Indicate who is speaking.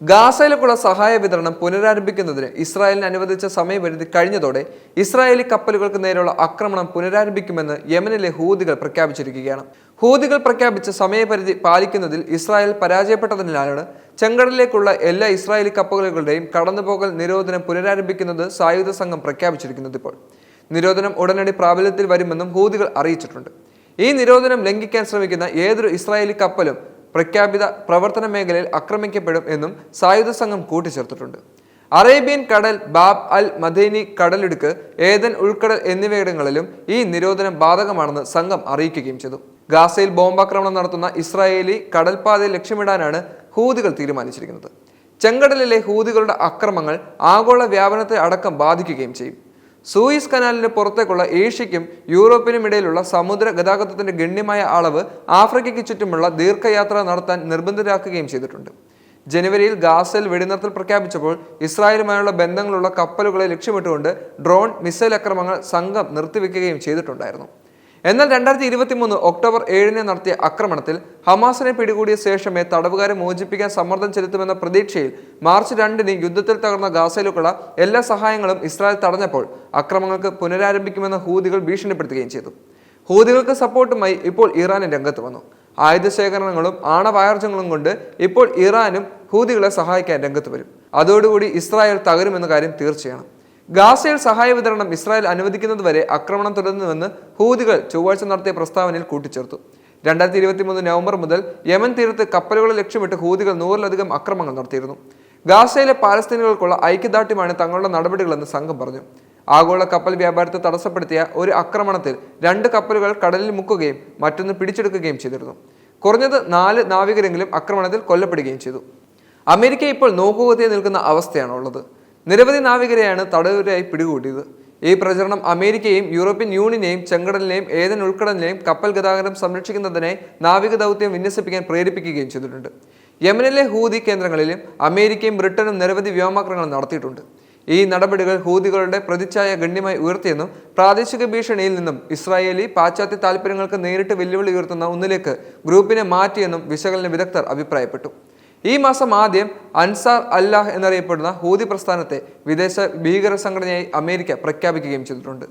Speaker 1: ഗാസയിലേക്കുള്ള സഹായ വിതരണം പുനരാരംഭിക്കുന്നതിന് ഇസ്രായേലിന് അനുവദിച്ച സമയപരിധി കഴിഞ്ഞതോടെ ഇസ്രായേലി കപ്പലുകൾക്ക് നേരെയുള്ള ആക്രമണം പുനരാരംഭിക്കുമെന്ന് യമനിലെ ഹൂതികൾ പ്രഖ്യാപിച്ചിരിക്കുകയാണ്. ഹൂതികൾ പ്രഖ്യാപിച്ച സമയപരിധി പാലിക്കുന്നതിൽ ഇസ്രായേൽ പരാജയപ്പെട്ടതിനാലാണ് ചെങ്കടലിലേക്കുള്ള എല്ലാ ഇസ്രായേലി കപ്പലുകളുടെയും കടന്നുപോകൽ നിരോധനം പുനരാരംഭിക്കുന്നത് സായുധ സംഘം പ്രഖ്യാപിച്ചിരിക്കുന്നത് ഇപ്പോൾ. നിരോധനം ഉടനടി പ്രാബല്യത്തിൽ വരുമെന്നും ഹൂതികൾ അറിയിച്ചിട്ടുണ്ട്. ഈ നിരോധനം ലംഘിക്കാൻ ശ്രമിക്കുന്ന ഏതൊരു ഇസ്രായേലി കപ്പലും പ്രഖ്യാപിത പ്രവർത്തന മേഖലയിൽ ആക്രമിക്കപ്പെടും എന്നും സായുധ സംഘം കൂട്ടിച്ചേർത്തിട്ടുണ്ട്. അറേബ്യൻ കടൽ ബാബ് അൽ മദൈനി കടലിടുക്ക് ഏതൻ ഉൾക്കടൽ എന്നിവയിടങ്ങളിലും ഈ നിരോധനം ബാധകമാണെന്ന് സംഘം അറിയിക്കുകയും ചെയ്തു. ഗാസയിൽ ബോംബാക്രമണം നടത്തുന്ന ഇസ്രായേലി കടൽപാതയെ ലക്ഷ്യമിടാനാണ് ഹൂതികൾ തീരുമാനിച്ചിരിക്കുന്നത്. ചെങ്കടലിലെ ഹൂതികളുടെ അക്രമങ്ങൾ ആഗോള വ്യാപനത്തെ അടക്കം ബാധിക്കുകയും ചെയ്യും. സൂയിസ് കനാലിന് പുറത്തേക്കുള്ള ഏഷ്യയ്ക്കും യൂറോപ്പിനും ഇടയിലുള്ള സമുദ്ര ഗതാഗതത്തിന്റെ ഗണ്യമായ അളവ് ആഫ്രിക്കയ്ക്ക് ചുറ്റുമുള്ള ദീർഘയാത്ര നടത്താൻ നിർബന്ധിതരാക്കുകയും ചെയ്തിട്ടുണ്ട്. ജനുവരിയിൽ ഗാസയിൽ വെടിനിർത്തൽ പ്രഖ്യാപിച്ചപ്പോൾ ഇസ്രായേലുമായുള്ള ബന്ധങ്ങളുള്ള കപ്പലുകളെ ലക്ഷ്യമിട്ടുകൊണ്ട് ഡ്രോൺ മിസൈൽ ആക്രമണങ്ങൾ സംഘം നിർത്തിവെക്കുകയും ചെയ്തിട്ടുണ്ടായിരുന്നു. എന്നാൽ രണ്ടായിരത്തി ഇരുപത്തി മൂന്ന് ഒക്ടോബർ ഏഴിന് നടത്തിയ ആക്രമണത്തിൽ ഹമാസിനെ പിടികൂടിയ ശേഷമേ തടവുകാരെ മോചിപ്പിക്കാൻ സമ്മർദ്ദം ചെലുത്തുമെന്ന പ്രതീക്ഷയിൽ മാർച്ച് രണ്ടിന് യുദ്ധത്തിൽ തകർന്ന ഗാസയിലേക്കുള്ള എല്ലാ സഹായങ്ങളും ഇസ്രായേൽ തടഞ്ഞപ്പോൾ അക്രമങ്ങൾക്ക് പുനരാരംഭിക്കുമെന്ന് ഹൂതികൾ ഭീഷണിപ്പെടുത്തുകയും ചെയ്തു. ഹൂതികൾക്ക് സപ്പോർട്ടുമായി ഇപ്പോൾ ഇറാനും രംഗത്ത് വന്നു. ആയുധ ശേഖരണങ്ങളും ആണവായുധങ്ങളും കൊണ്ട് ഇപ്പോൾ ഇറാനും ഹൂതികളെ സഹായിക്കാൻ രംഗത്ത് വരും. അതോടുകൂടി ഇസ്രായേൽ തകരുമെന്ന കാര്യം തീർച്ചയാണ്. ഗാസയിൽ സഹായ വിതരണം ഇസ്രായേൽ അനുവദിക്കുന്നതുവരെ ആക്രമണം തുടരുന്നുവെന്ന് ഹൂതികൾ ചൊവ്വാഴ്ച നടത്തിയ പ്രസ്താവനയിൽ കൂട്ടിച്ചേർത്തു. രണ്ടായിരത്തി ഇരുപത്തി മൂന്ന് നവംബർ മുതൽ യമൻ തീരത്ത് കപ്പലുകളെ ലക്ഷ്യമിട്ട് ഹൂതികൾ നൂറിലധികം ആക്രമണങ്ങൾ നടത്തിയിരുന്നു. ഗാസയിലെ പാലസ്തീനുകൾക്കുള്ള ഐക്യദാർഢ്യമാണ് തങ്ങളുടെ നടപടികളെന്ന് സംഘം പറഞ്ഞു. ആഗോള കപ്പൽ വ്യാപാരത്തെ തടസ്സപ്പെടുത്തിയ ഒരു ആക്രമണത്തിൽ രണ്ട് കപ്പലുകൾ കടലിൽ മുക്കുകയും മറ്റൊന്ന് പിടിച്ചെടുക്കുകയും ചെയ്തിരുന്നു. കുറഞ്ഞത് നാല് നാവികരെങ്കിലും ആക്രമണത്തിൽ കൊല്ലപ്പെടുകയും ചെയ്തു. അമേരിക്ക ഇപ്പോൾ നോക്കുകുത്തിയെ നിൽക്കുന്ന അവസ്ഥയാണുള്ളത്. നിരവധി നാവികരെയാണ് തടവുകാരായി പിടികൂടിയത്. ഈ പ്രചരണം അമേരിക്കയും യൂറോപ്യൻ യൂണിയനെയും ചെങ്കടലിനെയും ഏതൻ ഉൾക്കടലിനെയും കപ്പൽ ഗതാഗതം സംരക്ഷിക്കുന്നതിനെ നാവിക ദൗത്യം വിന്യസിപ്പിക്കാൻ പ്രേരിപ്പിക്കുകയും ചെയ്തിട്ടുണ്ട്. യമനിലെ ഹൂതി കേന്ദ്രങ്ങളിലും അമേരിക്കയും ബ്രിട്ടനും നിരവധി വ്യോമാക്രമണങ്ങൾ നടത്തിയിട്ടുണ്ട്. ഈ നടപടികൾ ഹൂതികളുടെ പ്രതിച്ഛായ ഗണ്യമായി ഉയർത്തിയെന്നും പ്രാദേശിക ഭീഷണിയിൽ നിന്നും ഇസ്രായേലി പാശ്ചാത്യ താൽപ്പര്യങ്ങൾക്ക് നേരിട്ട് വെല്ലുവിളി ഉയർത്തുന്ന ഒന്നിലേക്ക് ഗ്രൂപ്പിനെ മാറ്റിയെന്നും വിശകലന വിദഗ്ധർ അഭിപ്രായപ്പെട്ടു. ഈ മാസം ആദ്യം അൻസാർ അല്ലാഹ് എന്നറിയപ്പെടുന്ന ഹൂതി പ്രസ്ഥാനത്തെ വിദേശ ഭീകര സംഘടനയായി അമേരിക്ക പ്രഖ്യാപിക്കുകയും ചെയ്തിട്ടുണ്ട്.